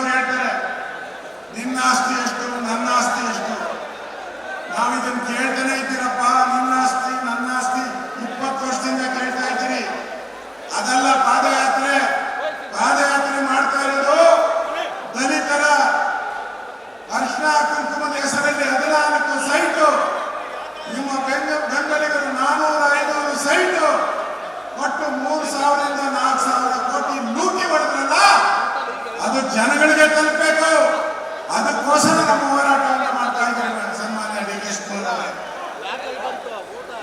ಅವ್ರು ನಿನ್ನ ಆಸ್ತಿ ಎಷ್ಟು, ನನ್ನ ಆಸ್ತಿ ಎಷ್ಟು? ನಾವಿದನ್ನು ಕೇಳ್ತಾನೆ ಇದ್ದೀರಪ್ಪ, ನಿನ್ನ ಆಸ್ತಿ, ನನ್ನ ಆಸ್ತಿ. ಇಪ್ಪತ್ತು ವರ್ಷದಿಂದ ಕೇಳ್ತಾ ಇದ್ದೀರಿ. ಜನಗಳಿಗೆ ತಲುಪಬೇಕು. ಅದಕ್ಕೋಸ್ಕರ ನಮ್ಮ ಹೋರಾಟವನ್ನು ಮಾಡ್ತಾ ಇದ್ದಾರೆ ಸನ್ಮಾನ್ಯ ಡಿ ಕೆ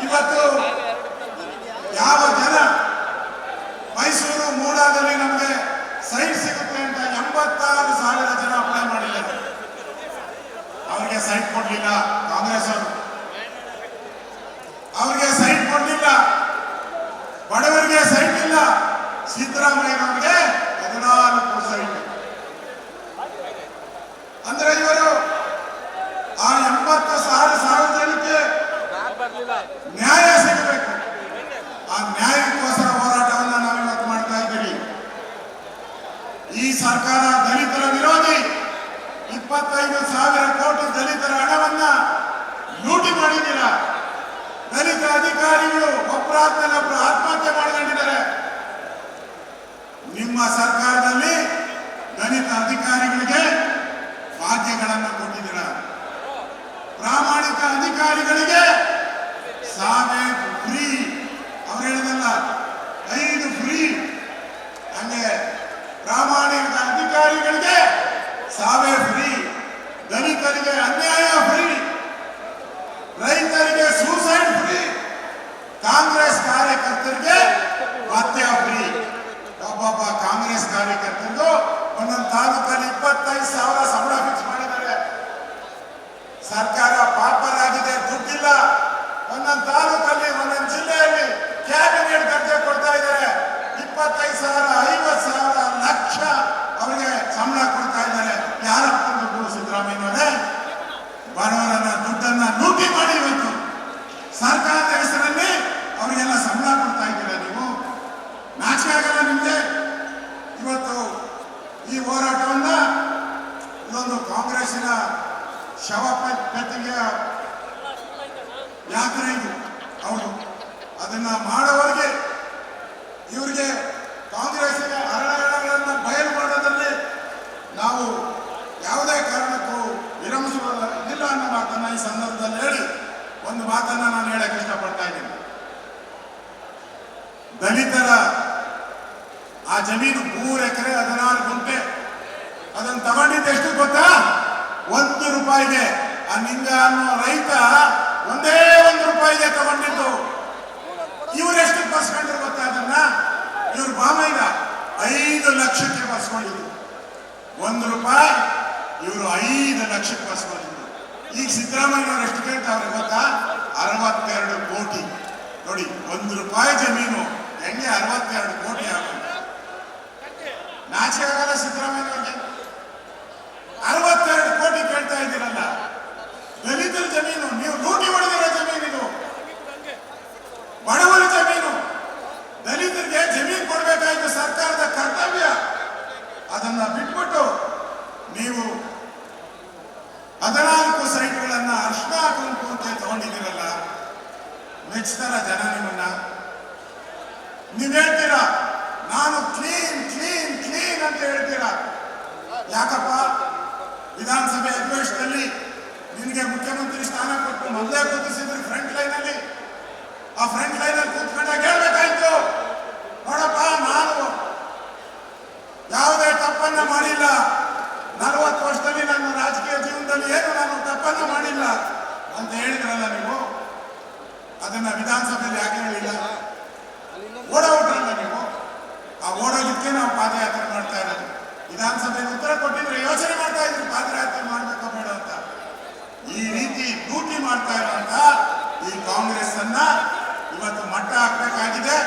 ಇವತ್ತು ಯಾವ ಜನ ಮೈಸೂರು ಮೂಡಾದಲ್ಲಿ ನಮಗೆ ಸೈಟ್ ಸಿಗುತ್ತೆ ಅಂತ ಎಂಬತ್ತಾರು ಸಾವಿರ ಜನ ಅಪ್ಲೈ ಮಾಡಿದ್ದಾರೆ. ಅವರಿಗೆ ಸೈಟ್ ಕೊಡ್ಲಿಲ್ಲ ಕಾಂಗ್ರೆಸ್ ಅವರು. ಅವರಿಗೆ ಸೈಟ್ ಕೊಡ್ಲಿಲ್ಲ. ಬಡವರಿಗೆ ಸೈಟ್ ಇಲ್ಲ. ಸಿದ್ದರಾಮಯ್ಯನವರಿಗೆ ಹದಿನಾಲ್ಕು ಸೈಟ್ ಅಂದ್ರೆ ಇವರು ಆ ಎಂಬತ್ತು ಸಾವಿರ ಸಾವಿರ ಜನಕ್ಕೆ ನ್ಯಾಯ ಸಿಗಬೇಕು ಆ ನ್ಯಾಯಕ್ಕೋಸ್ಕರ ಹೋರಾಟವನ್ನು ನಾವು ಇವತ್ತು ಮಾಡ್ತಾ ಇದ್ದೀವಿ. ಈ ಸರ್ಕಾರ ದಲಿತರ ವಿರೋಧಿ ಇಪ್ಪತ್ತೈದು ಸಾವಿರ ಕೋಟಿ ದಲಿತರ ಹಣವನ್ನ ಲೂಟಿ ಮಾಡಿದ್ದೀರ. ದಲಿತ ಅಧಿಕಾರಿಗಳು ಒಬ್ಬರಾದ್ಮೇಲೆ ಒಬ್ಬರು ಆತ್ಮಹತ್ಯೆ ಮಾಡ್ಕೊಂಡಿದ್ದಾರೆ. ನಿಮ್ಮ ಸರ್ಕಾರದಲ್ಲಿ ದಲಿತ ಅಧಿಕಾರಿಗಳಿಗೆ ಭಾಗ್ಯಗಳನ್ನು ಕೊಟ್ಟಿದ್ದೀರ. ಪ್ರಾಮಾಣಿಕ ಅಧಿಕಾರಿಗಳಿಗೆ ಯಾತ್ರೆ ಇದು? ಹೌದು. ಅದನ್ನ ಮಾಡೋವರೆಗೆ ಇವರಿಗೆ ಕಾಂಗ್ರೆಸ್ಸಿನ ಹರಣಗಳನ್ನು ಬಯಲು ಮಾಡೋದ್ರಲ್ಲಿ ನಾವು ಯಾವುದೇ ಕಾರಣಕ್ಕೂ ವಿರಮಿಸುವುದಿಲ್ಲ ಅನ್ನೋ ಮಾತನ್ನ ಈ ಸಂದರ್ಭದಲ್ಲಿ ಹೇಳಿ ಒಂದು ಮಾತನ್ನ ನಾನು ಹೇಳಕ್ ಇಷ್ಟಪಡ್ತಾ ಇದ್ದೀನಿ. ದಲಿತರ ಆ ಜಮೀನು ಮೂರು ಎಕರೆ, ಹದಿನಾರು ಗುಂಟೆ ಅದನ್ನು ತಗೊಂಡಿದ್ದು ಎಷ್ಟು ಗೊತ್ತಾ? ಒಂದು ರೂಪಾಯಿಗೆ. ಆ ನಿಂಗ ಅನ್ನೋ ರೈತ ಒಂದೇ ಒಂದು ರೂಪಾಯಿಗೆ ತಗೊಂಡಿದ್ದು. ಇವರೆಷ್ಟು ಬರ್ಸ್ಕೊಂಡ್ರು ಗೊತ್ತಾ? ಅದನ್ನ ಇವ್ರು ಬಾಮೈದ ಐದು ಲಕ್ಷಕ್ಕೆ ಬರ್ಸ್ಕೊಂಡಿದ್ರು ಒಂದು ರೂಪಾಯಿ ಇವರು ಐದು ಲಕ್ಷಕ್ಕೆ ಬರ್ಸ್ಕೊಂಡಿದ್ರು ಈಗ ಸಿದ್ದರಾಮಯ್ಯನವ್ರು ಎಷ್ಟು ಕೇಳ್ತಾವ್ರೆ ಗೊತ್ತಾ? ಅರವತ್ತೆರಡು ಕೋಟಿ. ನೋಡಿ, ಒಂದು ರೂಪಾಯಿ ಜಮೀನು ಹೆಂಗೆ ಅರವತ್ತೆರಡು ಕೋಟಿ ಆಗುತ್ತೆ ನಾಚಿಕೆ ಆಗಲ್ಲ ಸಿದ್ದರಾಮಯ್ಯನವ್ರಿಗೆ? ಅರವತ್ತೆರಡು ಕೋಟಿ ಕೇಳ್ತಾ ಇದ್ದೀರಲ್ಲ ದಲಿತರ ಜಮೀನು ನೀವು ಲೂಟಿ ಹೊಡೆದಿರೋ ಜಮೀನು ಇದು ಬಡವರ ಜಮೀನು ದಲಿತರಿಗೆ ಜಮೀನು ಕೊಡಬೇಕಾಯ್ತು ಸರ್ಕಾರದ ಕರ್ತವ್ಯ ಅದನ್ನ ಬಿಟ್ಬಿಟ್ಟು ನೀವು ಹದಿನಾಲ್ಕು ಸೈಟ್ಗಳನ್ನ ಅರ್ಶನ ಕುಂಕು ಅಂತ ತಗೊಂಡಿದ್ದೀರಲ್ಲ ಮೆಚ್ತಾರ ಜನ ನಿಮ್ಮನ್ನ ನೀವ್ ಹೇಳ್ತೀರಾ? ನಾನು ಕ್ಲೀನ್ ಕ್ಲೀನ್ ಕ್ಲೀನ್ ಅಂತ ಹೇಳ್ತೀರಾ? ಯಾಕಪ್ಪ? ವಿಧಾನಸಭೆ ಅಧಿವೇಶನದಲ್ಲಿ ನಿನಗೆ ಮುಖ್ಯಮಂತ್ರಿ ಸ್ಥಾನ ಕೊಟ್ಟು ಮೊದಲೇ ಕೂತಿಸಿದ್ರು ಫ್ರಂಟ್ ಲೈನ್ ಅಲ್ಲಿ. ಆ ಫ್ರಂಟ್ ಲೈನ್ ಅಲ್ಲಿ ಕೂತ್ಕೊಂಡಾಗ ಹೇಳ್ಬೇಕಾಯ್ತು. ನೋಡಪ್ಪ, ನಾನು ಯಾವುದೇ ತಪ್ಪನ್ನ ಮಾಡಿಲ್ಲ. ನಲವತ್ತು ವರ್ಷದಲ್ಲಿ ನನ್ನ ರಾಜಕೀಯ ಜೀವನದಲ್ಲಿ ಏನು ನಾನು ತಪ್ಪನ್ನ ಮಾಡಿಲ್ಲ ಅಂತ ಹೇಳಿದ್ರಲ್ಲ ನೀವು? ಅದನ್ನ ವಿಧಾನಸಭೆಯಲ್ಲಿ ಯಾಕೆ ಹೇಳಿಲ್ಲ? ಓಡೋಗ್ರಲ್ಲ ನೀವು? ಆ ಓಡೋಗಿದ್ದೆ ನಾವು ಪಾದಯಾತ್ರೆ ಮಾಡ್ತಾ ಇರೋದು. ವಿಧಾನಸಭೆಯಲ್ಲಿ ಉತ್ತರ ಕೊಟ್ಟಿದ್ರೆ ಯೋಚನೆ ಮಾಡ್ತಾ ಇದ್ರು, ಪಾದಯಾತ್ರೆ ಮಾಡ್ಬೇಕು ಬೇಡ ಅಂತ. ಈ ರೀತಿ ಡ್ಯೂಟಿ ಮಾಡ್ತಾ ಇರುವಂತ ಈ ಕಾಂಗ್ರೆಸ್ ಅನ್ನ ಇವತ್ತು ಮಟ್ಟ ಹಾಕ್ಬೇಕಾಗಿದೆ.